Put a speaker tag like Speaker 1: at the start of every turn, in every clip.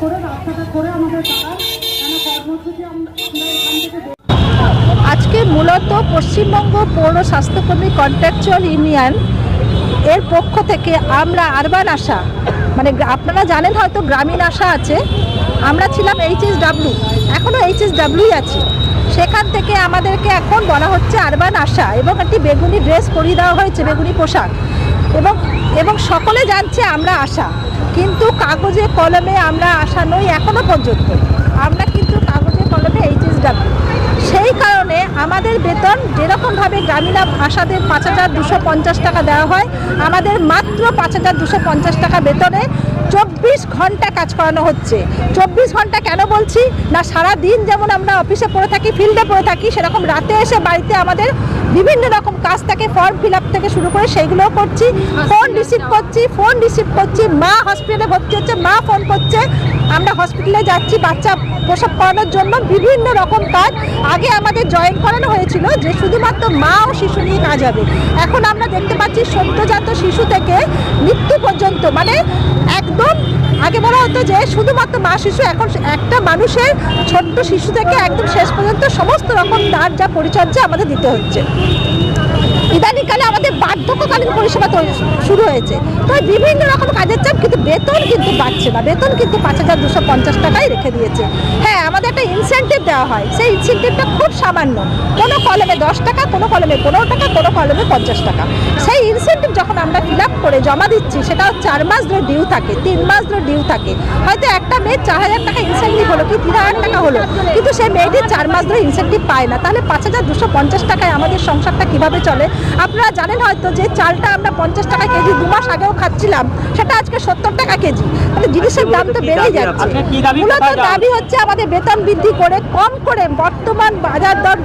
Speaker 1: করে রাস্তাটা করে আমাদের
Speaker 2: আজকে মূলত পশ্চিমবঙ্গ পৌর স্বাস্থ্যকর্মী কন্ট্রাকচুয়াল ইউনিয়ন এর পক্ষ থেকে আমরা আরবান আশা মানে আপনারা জানেন হয়তো গ্রামীণ আশা আছে, আমরা ছিলাম এইচএস ডাব্লিউ এখনও এইচএস ডাব্লিউই আছি। সেখান থেকে আমাদেরকে এখন বলা হচ্ছে আরবান আশা এবং একটি বেগুনি ড্রেস পরিয়ে দেওয়া হয়েছে, বেগুনি পোশাক। এবং এবং সকলে জানছে আমরা আশা। কিন্তু কাগজে কলমে আমরা আসা নই এখনও পর্যন্ত। আমরা কিন্তু কাগজে কলমে এইচএস ডাব্লিউ সেই কারণে আমাদের বেতন যেরকমভাবে গ্রামীণ আশাদের পাঁচ হাজার দুশো পঞ্চাশ টাকা দেওয়া হয়, আমাদের মাত্র পাঁচ হাজার দুশো পঞ্চাশ টাকা বেতনে চব্বিশ ঘণ্টা কাজ করানো হচ্ছে। চব্বিশ ঘণ্টা কেন বলছি? না সারা দিন যেমন আমরা অফিসে পড়ে থাকি, ফিল্ডে পড়ে থাকি, সেরকম রাতে এসে বাড়িতে আমাদের বিভিন্ন রকম কাজ থাকে ফর্ম ফিল আপ থেকে শুরু করে সেইগুলোও করছি। ফোন রিসিভ করছি ফোন রিসিভ করছি, মা হসপিটালে ভর্তি হচ্ছে, মা ফোন করছে। আমরা হসপিটালে যাচ্ছি, বাচ্চা প্রসব করানোর জন্য বিভিন্ন রকম কাজ। আগে আমাদের জয়েন করানো হয়েছিল যে শুধুমাত্র মা ও শিশু নিয়ে কাজ হবে। এখন আমরা দেখতে পাচ্ছি সদ্যজাত শিশু থেকে মৃত্যু পর্যন্ত মানে একদম আগে বলা হতো যে শুধুমাত্র মা শিশু, এখন একটা মানুষের ছোট্ট শিশু থেকে একদম শেষ পর্যন্ত সমস্ত রকম তার যা পরিচর্যা আমাদের দিতে হচ্ছে। ইদানিংকালে আমাদের বার্ধক্যকালীন পরিষেবা শুরু হয়েছে। তো বিভিন্ন রকম কাজের চাপ কিন্তু বেতন কিন্তু বাড়ছে না। বেতন কিন্তু পাঁচ হাজার দুশো পঞ্চাশ টাকাই রেখে দিয়েছে। হ্যাঁ আমাদের একটা ইনসেন্টিভ দেওয়া হয় সেই ইনসেন্টিভটা খুব সামান্য। কোনো কলমে দশ টাকা কোনো কলমে পনেরো টাকা কোনো কলমে পঞ্চাশ টাকা। সেই ইনসেন্টিভ যখন আমরা ফিল আপ করে জমা দিচ্ছি সেটা চার মাস ধরে ডিউ থাকে তিন মাস ধরে ডিউ থাকে। হয়তো একটা মেয়ের চার হাজার টাকা ইনসেন্টিভ হলো কি তিন হাজার টাকা হলো? কিন্তু সেই মেয়েটি চার মাস ধরে ইনসেন্টিভ পায় না। তাহলে পাঁচ হাজার দুশো পঞ্চাশ টাকায় আমাদের সংসারটা কীভাবে চলে? আপনারা জানেন হয়তো যে চালটা আমরা পঞ্চাশ টাকা কেজি দু মাস আগেও খাচ্ছিলাম সেটা আজকে সত্তর টাকা কেজি। তাহলে জিনিসের দাম তো বেড়েই যাচ্ছে।
Speaker 3: আপনার? কি দাবি?
Speaker 2: মূলত দাবি হচ্ছে আমাদের বেতন বৃদ্ধি করে, কম করে বর্তমান বাজার দর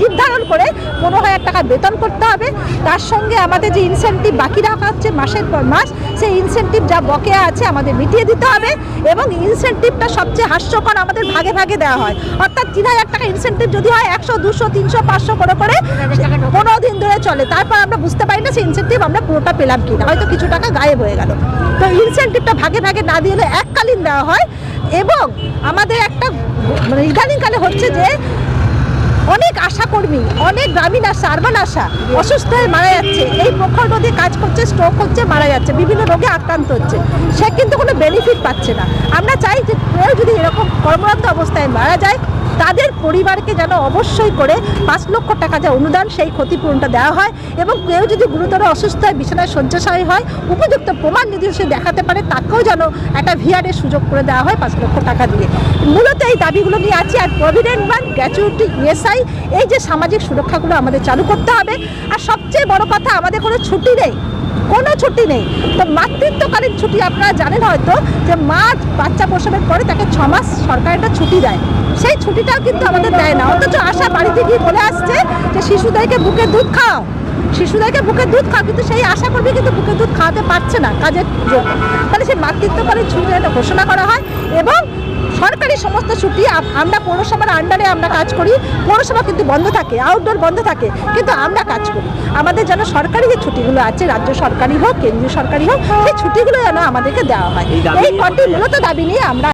Speaker 2: নির্ধারণ করে পনেরো হাজার টাকা বেতন করতে হবে। তার সঙ্গে আমাদের যে ইনসেন্টিভ বাকি রাখা হচ্ছে মাসের পর মাস, সেই ইনসেন্টিভ যা বকেয়া আছে আমাদের মিটিয়ে দিতে হবে এবং ইনসেন্টিভটা সবচেয়ে হাস্যকর আমাদের ভাগে ভাগে দেওয়া হয়। অর্থাৎ তিন হাজার টাকা ইনসেন্টিভ যদি হয়, একশো, দুশো, তিনশো, পাঁচশো করে করে পনেরো দিন ধরে চলে। তারপর আমরা বুঝতে পারি না সেই ইনসেন্টিভ আমরা পুরোটা পেলাম কিনা। হয়তো কিছু টাকা গায়েব হয়ে গেল। তো ইনসেন্টিভটা ভাগে ভাগে না দিলে এককালীন দেওয়া হয়। এবং আমাদের একটা মানে ইদানিংকালে হচ্ছে যে অনেক আশাকর্মী অনেক গ্রামীণ আশা আরবান আশা, অসুস্থ হয়ে মারা যাচ্ছে। এই প্রখর রোদে কাজ করছে স্ট্রোক হচ্ছে, মারা যাচ্ছে, বিভিন্ন রোগে আক্রান্ত হচ্ছে। সে কিন্তু কোনো বেনিফিট পাচ্ছে না। আমরা চাই যে কেউ যদি এরকম কর্মরত অবস্থায় মারা যায়, তাদের পরিবারকে যেন অবশ্যই করে পাঁচ লক্ষ টাকা যে অনুদান, সেই ক্ষতিপূরণটা দেওয়া হয় এবং কেউ যদি গুরুতর অসুস্থ হয় বিছানায় শয্যাশায়ী হয়, উপযুক্ত প্রমাণ যদি সে দেখাতে পারে, তাকেও যেন একটা ভিআরের সুযোগ করে দেওয়া হয় পাঁচ লক্ষ টাকা দিয়ে। মূলত এই দাবিগুলো নিয়ে আছি। আর প্রভিডেন্ট ফান্ড গ্র্যাচুইটি ইএসআই এই যে সামাজিক সুরক্ষাগুলো আমাদের চালু করতে হবে। আর সবচেয়ে বড় কথা, আমাদের কোনো ছুটি নেই। কোনো ছুটি নেই। তো মাতৃত্বকালীন ছুটি আপনারা জানেন হয়তো যে মা বাচ্চা প্রসবের পরে তাকে ছ মাস সরকার একটা ছুটি দেয়। সেই ছুটিটাও কিন্তু আমাদের দেয় না। অথচ আশা বাড়িতে গিয়ে বলে আসছে যে, শিশুদেরকে বুকে দুধ খাও। শিশুদেরকে বুকে দুধ খাও, কিন্তু সেই আশা করবে কিন্তু বুকে দুধ খাওয়াতে পারছে না কাজের জন্য। তাহলে সেই মাতৃত্বকালীন ছুটি একটা ঘোষণা করা হয় এবং সরকারি সমস্ত ছুটি আমরা পৌরসভার আন্ডারে আমরা কাজ করি পৌরসভা কিন্তু বন্ধ থাকে আউটডোর বন্ধ থাকে কিন্তু আমরা কাজ করি। আমাদের যেন সরকারি যে ছুটিগুলো আছে রাজ্য সরকারি হোক কেন্দ্রীয় সরকারি হোক সেই ছুটিগুলো যেন আমাদেরকে দেওয়া হয়।
Speaker 3: এই
Speaker 2: কটি মূলত দাবি নিয়ে আমরা